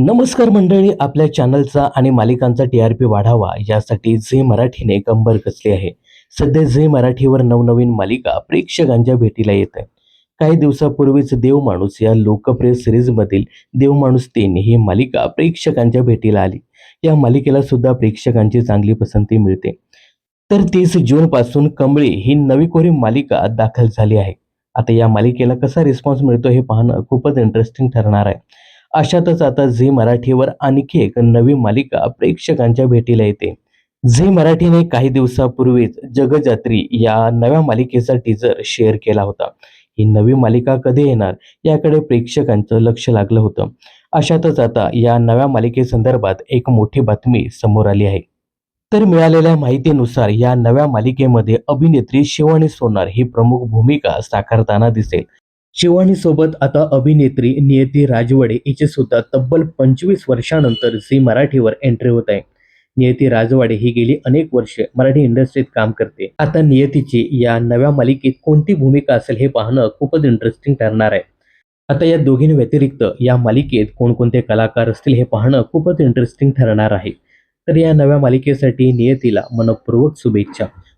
नमस्कार मंडळी आपल्या चॅनलचा आणि मालिकांचा टी आर पी वाढावा यासाठी झी मराठीने कंबर कसली आहे? सध्या झी मराठीवर नवनवीन मालिका प्रेक्षकांच्या भेटीला येत आहेत काही दिवसापूर्वीच देव माणूस या लोकप्रिय सिरीजमधील देव माणूस तीन ही मालिका प्रेक्षकांच्या भेटीला आली. या मालिकेला सुद्धा प्रेक्षकांची चांगली पसंती मिळते. तर तीस जून पासून ही नवी कोरी मालिका दाखल झाली आहे. आता या मालिकेला कसा रिस्पॉन्स मिळतो हे पाहणं खूपच इंटरेस्टिंग ठरणार आहे. अशातच आता झी मराठीवर आणखी एक नवी मालिका प्रेक्षकांच्या भेटीला येते. झी मराठीने काही दिवसापूर्वीच जगजात्री या नव्या मालिकेचा टीजर शेअर केला होता ही नवी मालिका कधी येणार याकडे प्रेक्षकांचं लक्ष लागलं होतं. अशातच आता या नव्या मालिकेसंदर्भात एक मोठी बातमी समोर आली आहे. तर मिळालेल्या माहितीनुसार या नव्या मालिकेमध्ये अभिनेत्री शिवानी सोनार ही प्रमुख भूमिका साकारताना दिसेल. शिवानीसोबत आता अभिनेत्री नियती राजवडे हिची सुद्धा तब्बल पंचवीस वर्षानंतर झी मराठीवर एंट्री होत आहे. नियती राजवाडे ही गेली अनेक वर्षे मराठी इंडस्ट्रीत काम करते. आता नियतीची या नव्या मालिकेत कोणती भूमिका असेल हे पाहणं खूपच इंटरेस्टिंग ठरणार आहे. आता या दोघींव्यतिरिक्त या मालिकेत कोणकोणते कलाकार असतील हे पाहणं खूपच इंटरेस्टिंग ठरणार आहे. तर या नव्या मालिकेसाठी नियतीला मनपूर्वक शुभेच्छा.